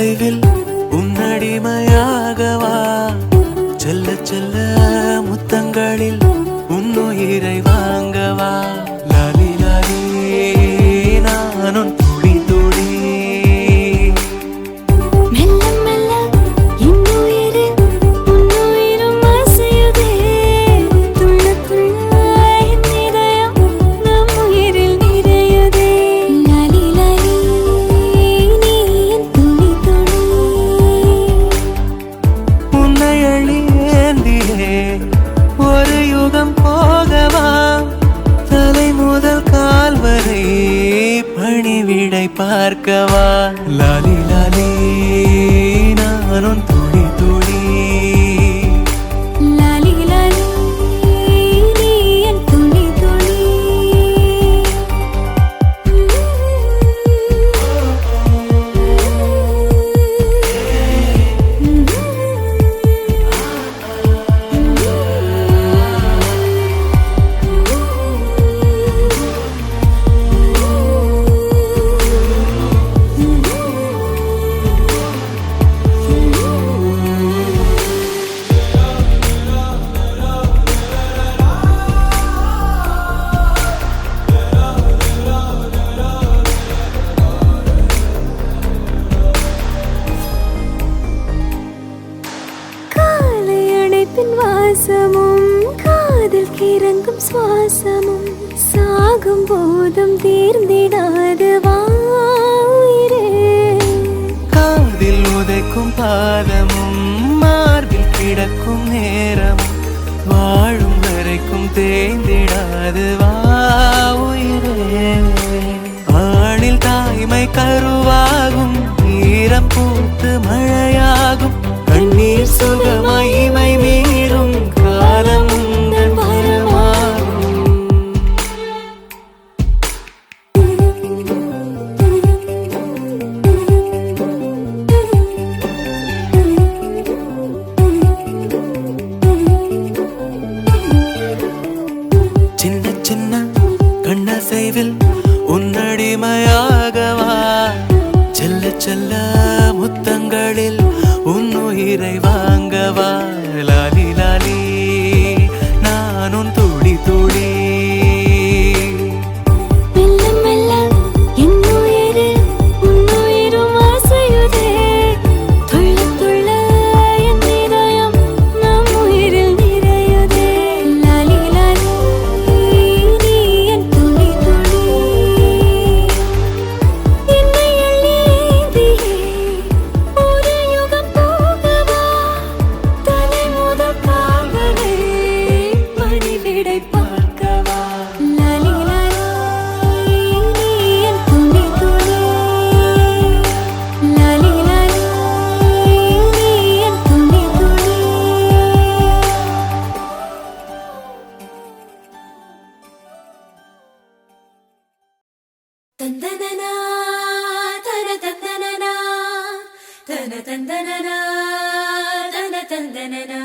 baby தேய்ந்திடாது வா உயிரே. ஆணில் தாய்மை கருவாகும் ஈரம் பூ சின்ன சின்ன கண்ணசைவில் உன்னடிமையாகவா செல்ல செல்ல முத்தங்களில் உன்னுயிரை வாங்க. തന്തനനാ തന തന്തനനാ തന തന്തനനാ തന തന്തനനാ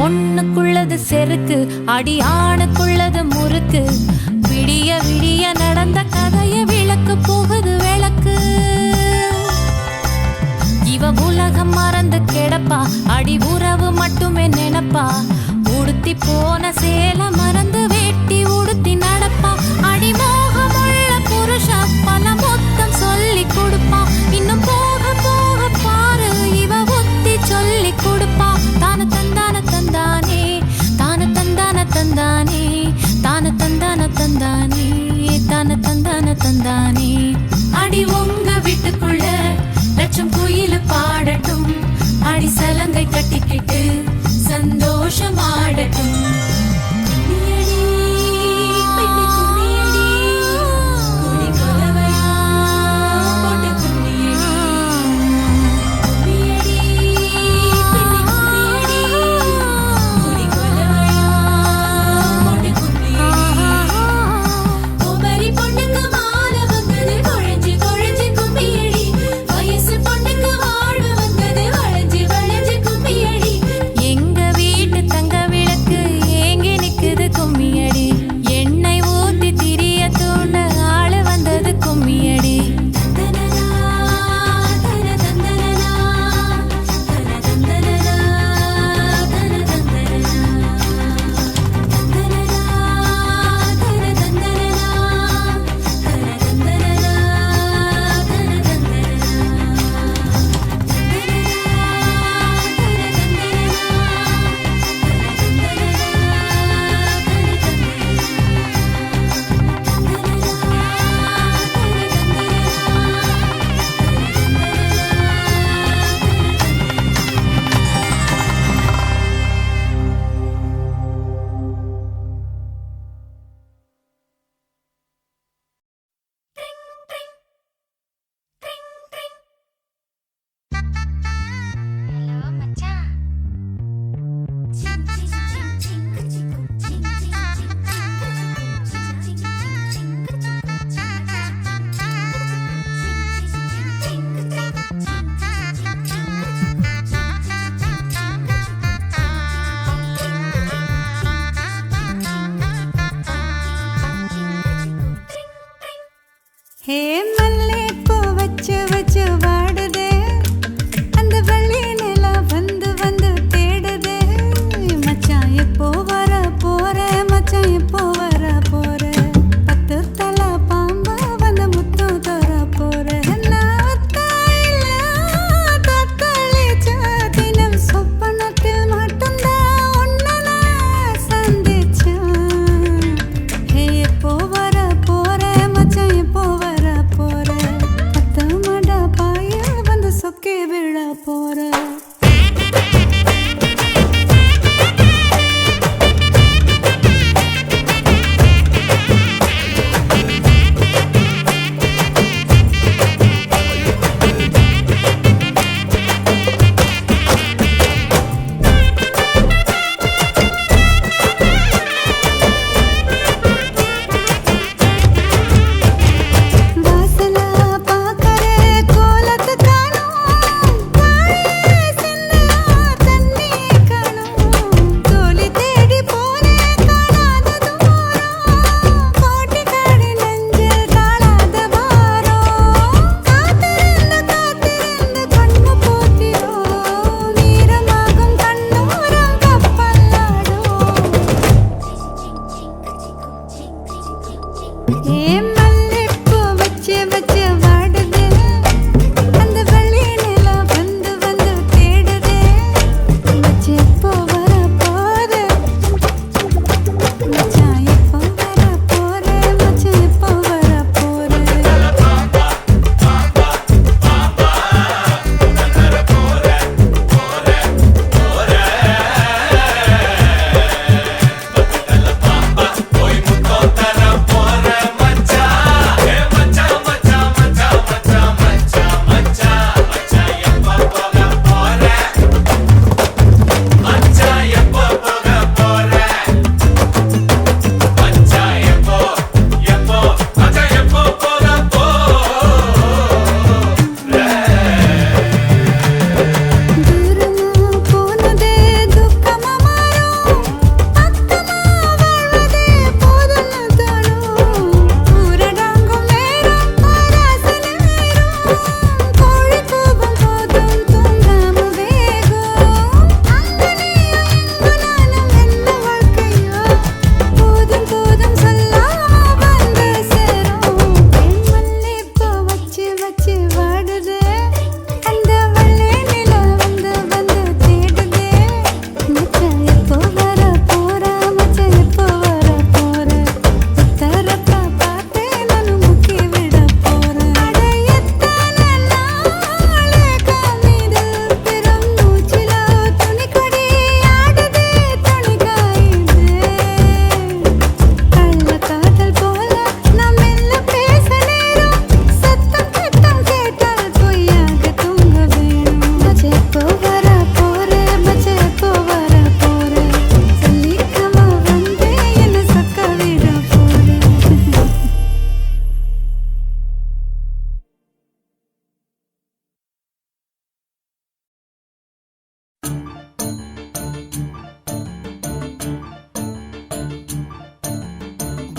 பொண்ணுக்குள்ளது செருக்கு அடியானுக்குள்ளது முறுக்கு. விடிய விடிய நடந்த கதைய விளக்கு போகுது விளக்கு. இவ உலகம் மறந்து கிடப்பா அடி உறவு மட்டுமே நினைப்பா. உடுத்தி போன சேலம்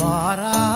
para